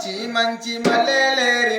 మంచి మంచి మల్లెలేరి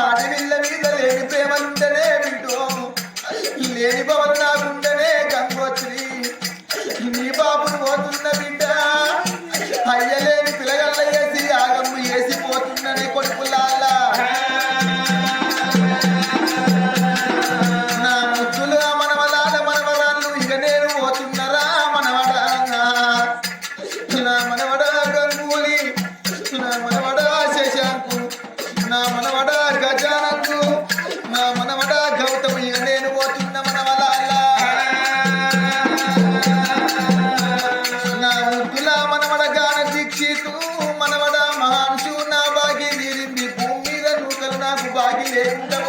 ఆడవిల్ల మీద లేని ప్రేమంటేనే వింటోము లేని భవ எந்த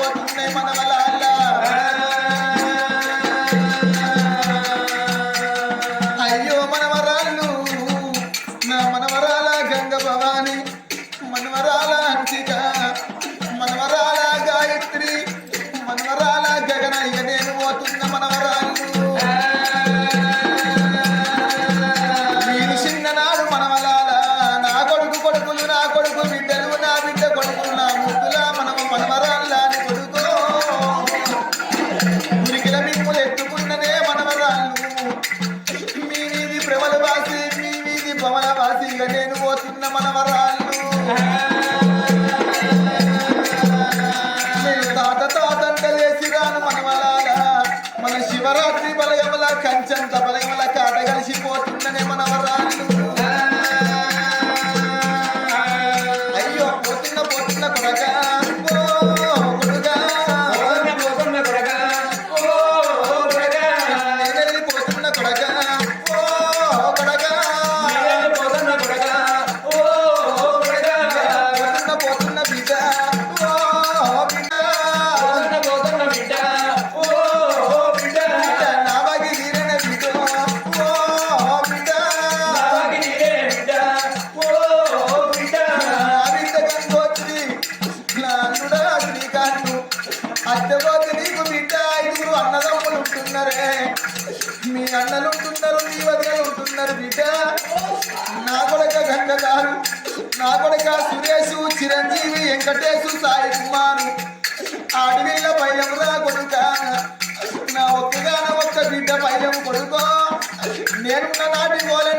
శివరాత్రి బలయమల కంచెంత బలయమల కాట కలిసిపోతుంది తర్వాత నీకు బిడ్డ ఐదుగురు అన్నదమ్ములు ఉంటున్నారే. మీ అన్నలు ఉంటున్నారు నీ వదిలలు ఉంటున్నారు బిడ్డ. నా కొడక గంగదారు నా కొడక సురేష్ చిరంజీవి వెంకటేశు సాయి కుమార్. ఆడవిళ్ళ పైలమురా కొడుక. నా ఒక్కగాన ఒక్క బిడ్డ పైలము కొడుకో. నేనున్న నాటి పోలే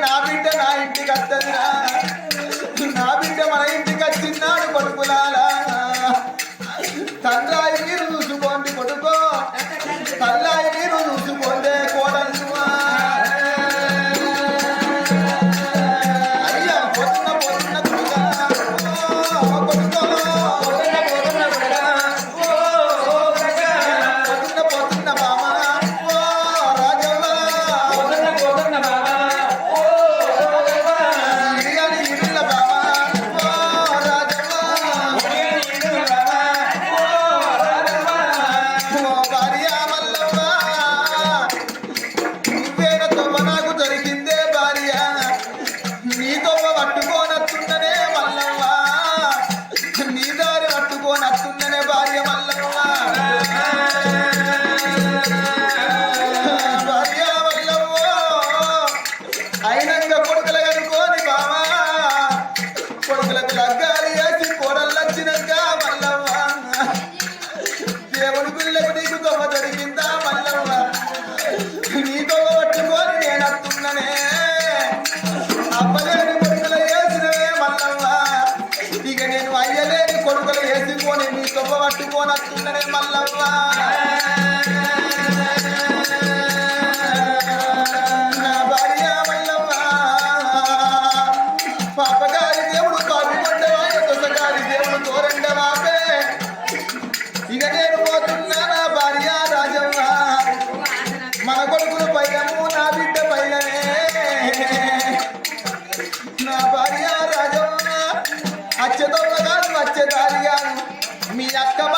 మీ అక్క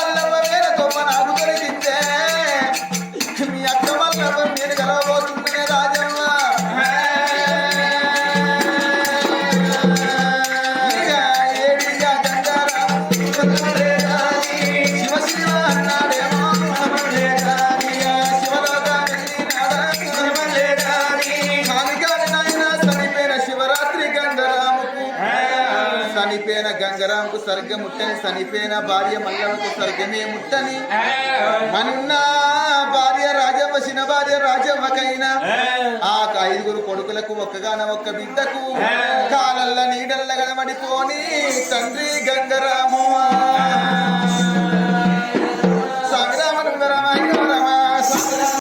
గంగరాంకు స్వర్గం ముట్టని చనిపోయిన భార్య మల్లవకు స్వర్గమే ముట్టని మన్నా భార్య రాజవశిన భార్య రాజవ్వకైనా ఆ ఐదుగురు కొడుకులకు ఒక్కగాన ఒక్క బిడ్డకు కాలల్ల నీడల్ల గడబడిపోని తండ్రి గంగరాము.